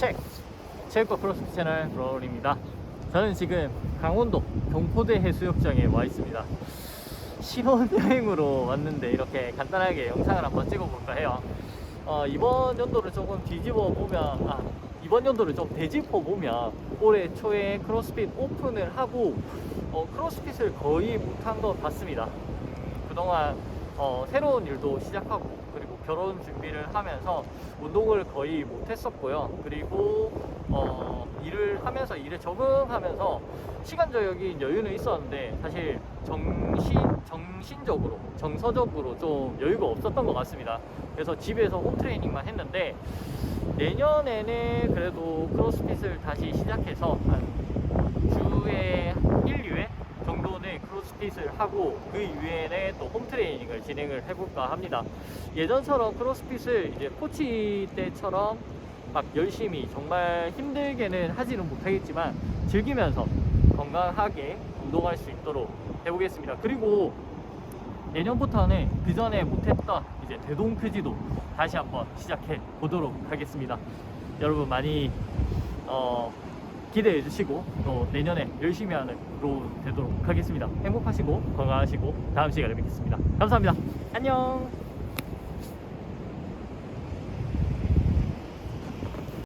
체크 체육과 크로스핏 채널 브로울입니다. 저는 지금 강원도 경포대 해수욕장에 와 있습니다. 신혼여행으로 왔는데 이렇게 간단하게 영상을 한번 찍어볼까 해요. 어, 이번 연도를 조금 뒤집어 보면 아, 이번 연도를 좀 되짚어 보면 올해 초에 크로스핏 오픈을 하고 어, 크로스핏을 거의 못한 것 같습니다. 그동안 어, 새로운 일도 시작하고 그리고 결혼 준비를 하면서 운동을 거의 못했었고요. 그리고 어, 일을 하면서 일에 적응하면서 시간적인 여유는 있었는데 사실 정신 정신적으로 정서적으로 좀 여유가 없었던 것 같습니다. 그래서 집에서 홈 트레이닝만 했는데 내년에는 그래도 크로스핏을 다시 시작해서 한 주에 1, 2회 정도는 크로스핏을 하고 그 이후에는 또 홈트레이닝을 진행을 해볼까 합니다. 예전처럼 크로스핏을 이제 코치 때처럼 막 열심히 정말 힘들게는 하지는 못하겠지만 즐기면서 건강하게 운동할 수 있도록 해보겠습니다. 그리고 내년부터는 그 전에 못했던 이제 대동크지도 다시 한번 시작해 보도록 하겠습니다. 여러분 많이 어, 기대해 주시고 또 내년에 열심히 하는 로운 되도록 하겠습니다. 행복하시고 건강하시고 다음 시간에 뵙겠습니다. 감사합니다. 안녕.